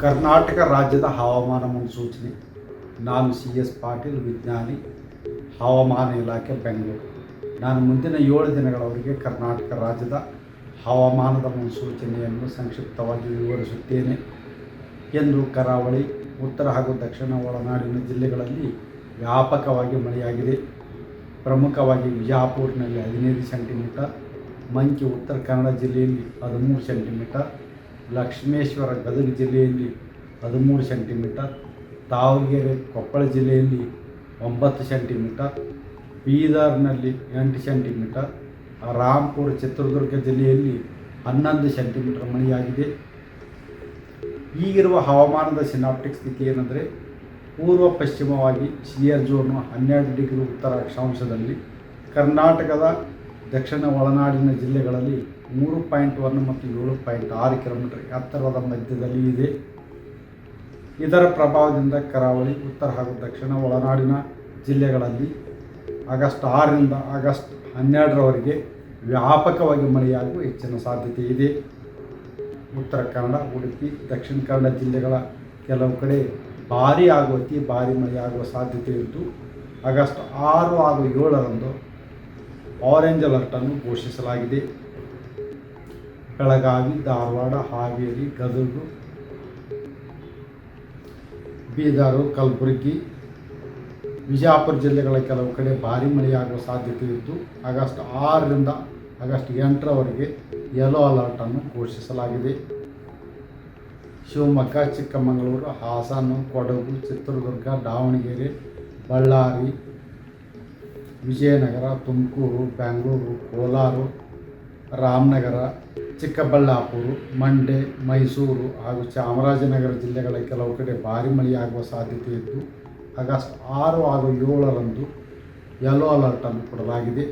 ಕರ್ನಾಟಕ ರಾಜ್ಯದ ಹವಾಮಾನ ಮುನ್ಸೂಚನೆ. ನಾನು ಸಿ ಎಸ್ ಪಾಟೀಲ್, ವಿಜ್ಞಾನಿ, ಹವಾಮಾನ ಇಲಾಖೆ, ಬೆಂಗಳೂರು. ನಾನು ಮುಂದಿನ ಏಳು ದಿನಗಳವರೆಗೆ ಕರ್ನಾಟಕ ರಾಜ್ಯದ ಹವಾಮಾನದ ಮುನ್ಸೂಚನೆಯನ್ನು ಸಂಕ್ಷಿಪ್ತವಾಗಿ ವಿವರಿಸುತ್ತೇನೆ. ಎಂದು ಕರಾವಳಿ, ಉತ್ತರ ಹಾಗೂ ದಕ್ಷಿಣ ಒಳನಾಡಿನ ಜಿಲ್ಲೆಗಳಲ್ಲಿ ವ್ಯಾಪಕವಾಗಿ ಮಳೆಯಾಗಿದೆ. ಪ್ರಮುಖವಾಗಿ ವಿಜಯಪುರನಲ್ಲಿ ಹದಿನೈದು ಸೆಂಟಿಮೀಟರ್ ಮಂಕಿ ಉತ್ತರ ಕನ್ನಡ ಜಿಲ್ಲೆಯಲ್ಲಿ ಹದಿಮೂರು ಸೆಂಟಿಮೀಟರ್, ಲಕ್ಷ್ಮೇಶ್ವರ, ಗದಗ ಜಿಲ್ಲೆಯಲ್ಲಿ ಹದಿಮೂರು ಸೆಂಟಿಮೀಟರ್, ದಾವಣಗೆರೆ, ಕೊಪ್ಪಳ ಜಿಲ್ಲೆಯಲ್ಲಿ ಒಂಬತ್ತು ಸೆಂಟಿಮೀಟರ್, ಬೀದರ್ನಲ್ಲಿ ಎಂಟು ಸೆಂಟಿಮೀಟರ್ ರಾಮ್ಪುರ ಚಿತ್ರದುರ್ಗ ಜಿಲ್ಲೆಯಲ್ಲಿ ಹನ್ನೊಂದು ಸೆಂಟಿಮೀಟರ್ ಮಳೆಯಾಗಿದೆ. ಈಗಿರುವ ಹವಾಮಾನದ ಸಿನಾಪ್ಟಿಕ್ ಸ್ಥಿತಿ ಏನಂದರೆ ಪೂರ್ವ ಪಶ್ಚಿಮವಾಗಿ ಸಿಯರ್ ಜೋನು ಹನ್ನೆರಡು ಡಿಗ್ರಿ ಉತ್ತರ ಅಕ್ಷಾಂಶದಲ್ಲಿ ಕರ್ನಾಟಕದ ದಕ್ಷಿಣ ಒಳನಾಡಿನ ಜಿಲ್ಲೆಗಳಲ್ಲಿ ಮೂರು ಪಾಯಿಂಟ್ ಒನ್ ಮತ್ತು ಏಳು ಪಾಯಿಂಟ್ ಆರು ಕಿಲೋಮೀಟರ್ ಎತ್ತರದ ಮಧ್ಯದಲ್ಲಿ ಇದೆ. ಇದರ ಪ್ರಭಾವದಿಂದ ಕರಾವಳಿ, ಉತ್ತರ ಹಾಗೂ ದಕ್ಷಿಣ ಒಳನಾಡಿನ ಜಿಲ್ಲೆಗಳಲ್ಲಿ ಆಗಸ್ಟ್ ಆರರಿಂದ ಆಗಸ್ಟ್ ಹನ್ನೆರಡರವರೆಗೆ ವ್ಯಾಪಕವಾಗಿ ಮಳೆಯಾಗುವ ಹೆಚ್ಚಿನ ಸಾಧ್ಯತೆ ಇದೆ. ಉತ್ತರ ಕನ್ನಡ, ಉಡುಪಿ, ದಕ್ಷಿಣ ಕನ್ನಡ ಜಿಲ್ಲೆಗಳ ಕೆಲವು ಕಡೆ ಭಾರೀ ಹಾಗೂ ಅತಿ ಭಾರಿ ಆಗುವ ಸಾಧ್ಯತೆ ಇದ್ದು, ಆಗಸ್ಟ್ ಆರು ಹಾಗೂ ಏಳರಂದು ಆರೆಂಜ್ ಅಲರ್ಟನ್ನು ಘೋಷಿಸಲಾಗಿದೆ. ಬೆಳಗಾವಿ, ಧಾರವಾಡ, ಹಾವೇರಿ, ಗದಗ, ಬೀದರು, ಕಲಬುರಗಿ ವಿಜಯಪುರ ಜಿಲ್ಲೆಗಳ ಕೆಲವು ಕಡೆ ಭಾರಿ ಮಳೆಯಾಗುವ ಸಾಧ್ಯತೆ ಇದ್ದು, ಆಗಸ್ಟ್ ಆರರಿಂದ ಆಗಸ್ಟ್ ಎಂಟರವರೆಗೆ ಯೆಲ್ಲೋ ಅಲರ್ಟನ್ನು ಘೋಷಿಸಲಾಗಿದೆ. ಶಿವಮೊಗ್ಗ, ಚಿಕ್ಕಮಗಳೂರು, ಹಾಸನ, ಕೊಡಗು, ಚಿತ್ರದುರ್ಗ, ದಾವಣಗೆರೆ, ಬಳ್ಳಾರಿ, ವಿಜಯನಗರ, ತುಮಕೂರು ಬೆಂಗಳೂರು ಕೋಲಾರ, ರಾಮನಗರ, ಚಿಕ್ಕಬಳ್ಳಾಪುರ, ಮಂಡ್ಯ, ಮೈಸೂರು ಹಾಗೂ ಚಾಮರಾಜನಗರ ಜಿಲ್ಲೆಗಳ ಕೆಲವು ಕಡೆ ಭಾರಿ ಮಳೆಯಾಗುವ ಸಾಧ್ಯತೆ ಇದ್ದು, ಆಗಸ್ಟ್ ಆರು ಹಾಗೂ ಏಳರಂದು ಯೆಲ್ಲೋ ಅಲರ್ಟನ್ನು ಕೊಡಲಾಗಿದೆ.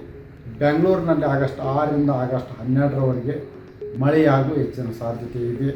ಬೆಂಗಳೂರಿನಲ್ಲಿ ಆಗಸ್ಟ್ ಆರರಿಂದ ಆಗಸ್ಟ್ ಹನ್ನೆರಡರವರೆಗೆ ಮಳೆಯಾಗುವ ಹೆಚ್ಚಿನ ಸಾಧ್ಯತೆ ಇದೆ.